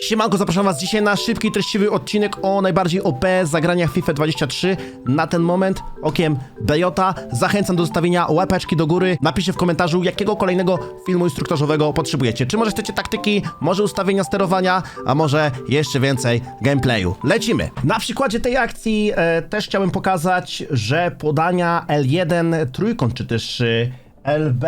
Siemanko, zapraszam was dzisiaj na szybki, treściwy odcinek o najbardziej OP zagraniach FIFA 23. Na ten moment okiem BJ. Zachęcam do zostawienia łapeczki do góry. Napiszcie w komentarzu, jakiego kolejnego filmu instruktażowego potrzebujecie. Czy może chcecie taktyki, może ustawienia sterowania, a może jeszcze więcej gameplayu. Lecimy! Na przykładzie tej akcji e, też chciałem pokazać, że podania L1 trójkąt, czy też e, LB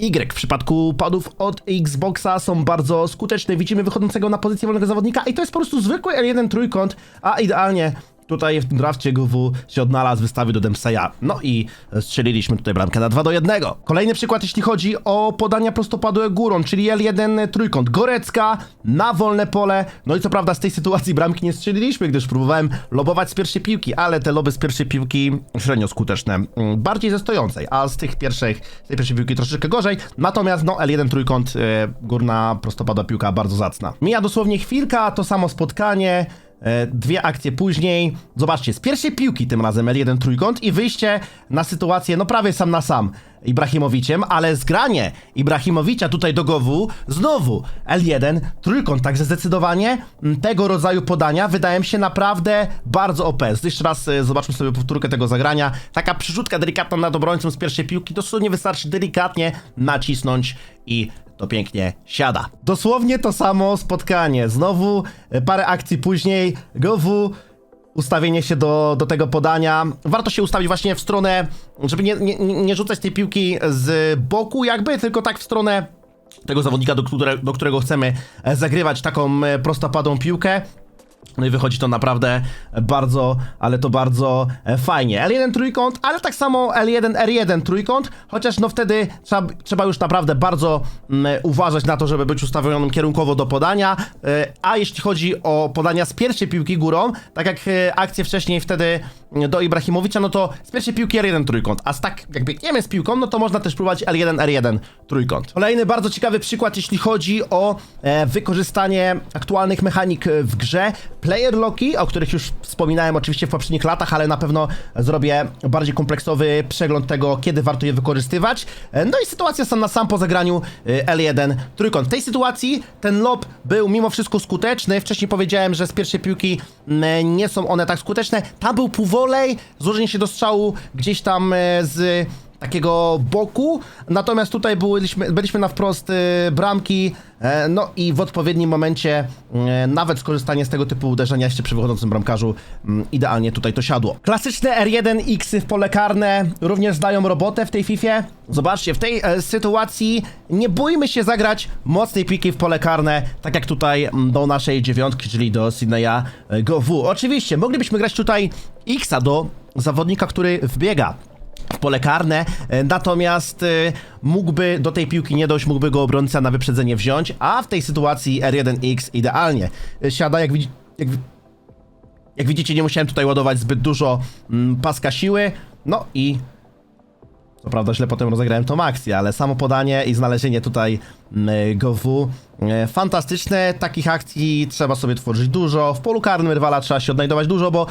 Y w przypadku padów od Xboxa są bardzo skuteczne. Widzimy wychodzącego na pozycję wolnego zawodnika i to jest po prostu zwykły L1 trójkąt, a idealnie tutaj w tym drafcie GW się odnalazł, wystawił do Dempseya. No i strzeliliśmy tutaj bramkę na 2 do 1. Kolejny przykład, jeśli chodzi o podania prostopadłe górą, czyli L1 trójkąt. Gorecka na wolne pole. No i co prawda z tej sytuacji bramki nie strzeliliśmy, gdyż próbowałem lobować z pierwszej piłki, ale te loby z pierwszej piłki średnio skuteczne. Mm, Bardziej ze stojącej, a z tych pierwszych, z tej pierwszej piłki troszeczkę gorzej. Natomiast no L1 trójkąt, e, górna prostopadła piłka bardzo zacna. Mija dosłownie chwilka, to samo spotkanie. E, Dwie akcje później. Zobaczcie, z pierwszej piłki tym razem L1 trójkąt i wyjście na sytuację, no prawie sam na sam Ibrahimowiciem, ale zgranie Ibrahimowicza tutaj do Gowu znowu L1 trójkąt, także zdecydowanie mm, tego rodzaju podania wydają się naprawdę bardzo OP. Jeszcze raz e, zobaczmy sobie powtórkę tego zagrania. Taka przyrzutka delikatna nad obrońcą z pierwszej piłki, dosłownie wystarczy delikatnie nacisnąć i to pięknie siada. Dosłownie to samo spotkanie. Znowu e, parę akcji później. Gowu ustawienie się do, do tego podania. Warto się ustawić właśnie w stronę, żeby nie, nie, nie rzucać tej piłki z boku jakby, tylko tak w stronę tego zawodnika, do, które, do którego chcemy e, zagrywać taką e, prostopadłą piłkę. No i wychodzi to naprawdę bardzo, ale to bardzo e, fajnie. L1 trójkąt, ale tak samo L1, R1 trójkąt, chociaż no wtedy trzeba, trzeba już naprawdę bardzo mm, uważać na to, żeby być ustawionym kierunkowo do podania. E, a jeśli chodzi o podania z pierwszej piłki górą, tak jak e, akcję wcześniej wtedy mm, do Ibrahimowicza, no to z pierwszej piłki R1 trójkąt, a z tak jak biegniemy z piłką, no to można też próbować L1, R1 trójkąt. Kolejny bardzo ciekawy przykład, jeśli chodzi o wykorzystanie aktualnych mechanik w grze. Player locki, o których już wspominałem oczywiście w poprzednich latach, ale na pewno zrobię bardziej kompleksowy przegląd tego, kiedy warto je wykorzystywać. No i sytuacja sam na sam po zagraniu e, L1 trójkąt. W tej sytuacji ten lob był mimo wszystko skuteczny. Wcześniej powiedziałem, że z pierwszej piłki mm, nie są one tak skuteczne. Tam był półwolej, złożenie się do strzału gdzieś tam e, z takiego boku, natomiast tutaj byliśmy, byliśmy na wprost y, bramki, e, no i w odpowiednim momencie e, nawet skorzystanie z tego typu uderzenia jeszcze przy wychodzącym bramkarzu mm, idealnie tutaj to siadło. Klasyczne R1X w pole karne również zdają robotę w tej Fifie. Zobaczcie, w tej e, sytuacji nie bójmy się zagrać mocnej piki w pole karne, tak jak tutaj mm, do naszej dziewiątki, czyli do Sydneya e, GoW. Oczywiście, moglibyśmy grać tutaj Xa do zawodnika, który wbiega pole karne, e, natomiast e, mógłby do tej piłki nie dojść, mógłby go obrońca na wyprzedzenie wziąć, a w tej sytuacji R1X idealnie e, siada, jak, widzi, jak, jak widzicie nie musiałem tutaj ładować zbyt dużo mm, paska siły, no i co prawda źle potem rozegrałem tą akcję, ale samo podanie i znalezienie tutaj mm, GoW fantastyczne. Takich akcji trzeba sobie tworzyć dużo. W polu karnym rywala trzeba się odnajdować dużo, bo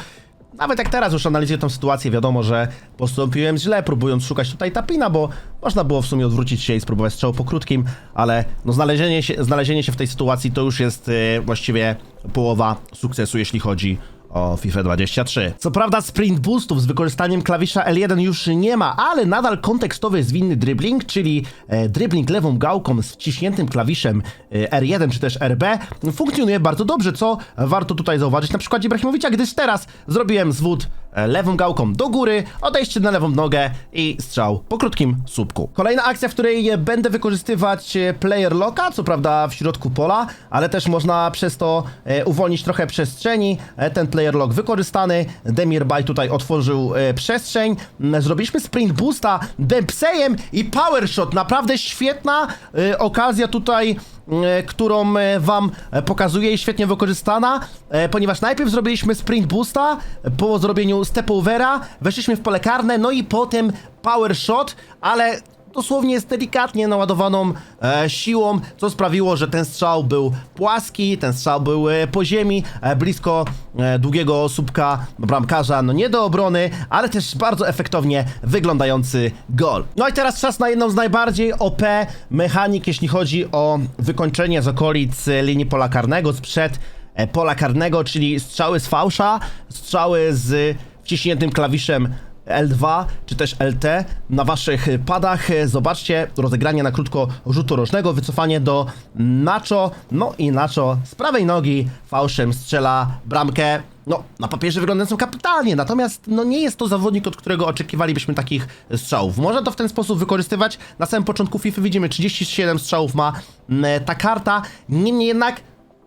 nawet jak teraz już analizuję tą sytuację, wiadomo, że postąpiłem źle, próbując szukać tutaj tapina, bo można było w sumie odwrócić się i spróbować strzału po krótkim, ale no znalezienie się, znalezienie się w tej sytuacji to już jest e, właściwie połowa sukcesu, jeśli chodzi o FIFA 23. Co prawda sprint boostów z wykorzystaniem klawisza L1 już nie ma, ale nadal kontekstowy zwinny dribbling, czyli e, dribbling lewą gałką z wciśniętym klawiszem e, R1 czy też RB funkcjonuje bardzo dobrze, co warto tutaj zauważyć na przykładzie Ibrahimowicza, gdyż teraz zrobiłem zwód lewą gałką do góry, odejście na lewą nogę i strzał po krótkim słupku. Kolejna akcja, w której e, będę wykorzystywać e, player locka, co prawda w środku pola, ale też można przez to e, uwolnić trochę przestrzeni. E, ten player lock wykorzystany. Demir Bay tutaj otworzył e, przestrzeń. Mm, Zrobiliśmy sprint boosta Dempseyem i power shot. Naprawdę świetna e, okazja tutaj e, którą e, wam e, pokazuję i świetnie wykorzystana, e, ponieważ najpierw zrobiliśmy sprint boosta, po zrobieniu step overa, weszliśmy w pole karne, no i potem power shot, ale dosłownie z delikatnie naładowaną e, siłą, co sprawiło, że ten strzał był płaski, ten strzał był e, po ziemi, e, blisko e, długiego słupka bramkarza, no nie do obrony, ale też bardzo efektownie wyglądający gol. No i teraz czas na jedną z najbardziej OP mechanik, jeśli chodzi o wykończenie z okolic e, linii pola karnego, sprzed e, pola karnego, czyli strzały z fałsza, strzały z wciśniętym klawiszem L2 czy też LT na waszych padach. Zobaczcie rozegranie na krótko rzutu rożnego, wycofanie do Nacho, no i Nacho z prawej nogi fałszem strzela bramkę. No, na papierze wyglądającą kapitalnie, natomiast no nie jest to zawodnik, od którego oczekiwalibyśmy takich strzałów. Można to w ten sposób wykorzystywać. Na samym początku FIFA widzimy 37 strzałów ma mm, ta karta, niemniej jednak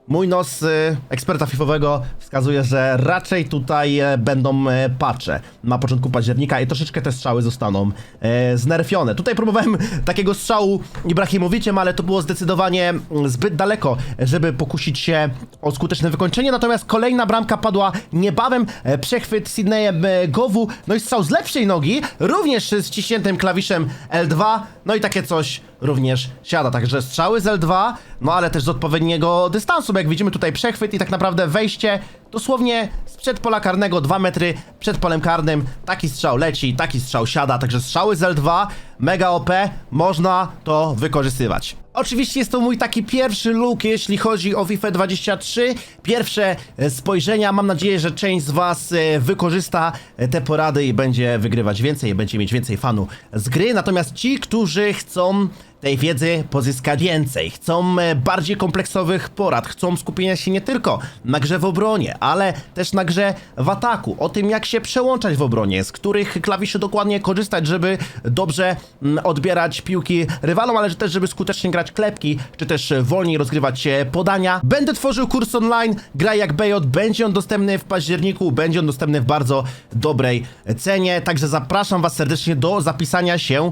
Mój nos y, eksperta fifowego wskazuje, że raczej tutaj e, będą e, patche na początku października i troszeczkę te strzały zostaną e, znerfione. Tutaj próbowałem takiego strzału Ibrahimowiciem, ale to było zdecydowanie mm, zbyt daleko, żeby pokusić się o skuteczne wykończenie. Natomiast kolejna bramka padła niebawem. Przechwyt Sydneyem Gowu, no i strzał z lepszej nogi, również z ściśniętym klawiszem L2. No i takie coś również siada. Także strzały z L2, no ale też z odpowiedniego dystansu, bo jak widzimy tutaj przechwyt i tak naprawdę wejście dosłownie sprzed pola karnego 2 metry przed polem karnym. Taki strzał leci, taki strzał siada, także strzały z L2, mega OP, można to wykorzystywać. Oczywiście jest to mój taki pierwszy look, jeśli chodzi o FIFA 23. Pierwsze e, spojrzenia. Mam nadzieję, że część z Was e, wykorzysta e, te porady i będzie wygrywać więcej, będzie mieć więcej fanu z gry. Natomiast ci, którzy chcą tej wiedzy pozyskać więcej, chcą e, bardziej kompleksowych porad, chcą skupienia się nie tylko na grze w obronie, ale też na grze w ataku, o tym jak się przełączać w obronie, z których klawiszy dokładnie korzystać, żeby dobrze mm, odbierać piłki rywalom, ale też żeby skutecznie grać klepki, czy też wolniej rozgrywać podania. Będę tworzył kurs online, gra jak BJ, będzie on dostępny w październiku, będzie on dostępny w bardzo dobrej cenie, także zapraszam Was serdecznie do zapisania się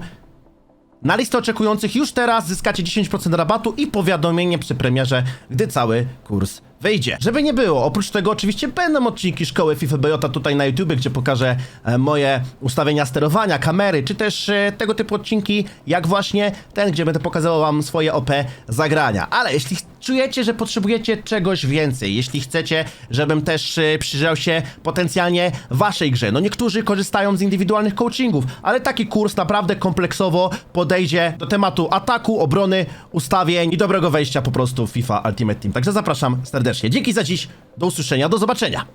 na listę oczekujących już teraz zyskacie 10% rabatu i powiadomienie przy premierze, gdy cały kurs wyjdzie. Żeby nie było, oprócz tego oczywiście będą odcinki szkoły FIFA Bejota tutaj na YouTube, gdzie pokażę e, moje ustawienia sterowania, kamery, czy też e, tego typu odcinki, jak właśnie ten, gdzie będę pokazywał wam swoje OP zagrania. Ale jeśli czujecie, że potrzebujecie czegoś więcej, jeśli chcecie, żebym też e, przyjrzał się potencjalnie waszej grze, no niektórzy korzystają z indywidualnych coachingów, ale taki kurs naprawdę kompleksowo podejdzie do tematu ataku, obrony, ustawień i dobrego wejścia po prostu w FIFA Ultimate Team. Także zapraszam serdecznie. Dzięki za dziś, do usłyszenia, do zobaczenia.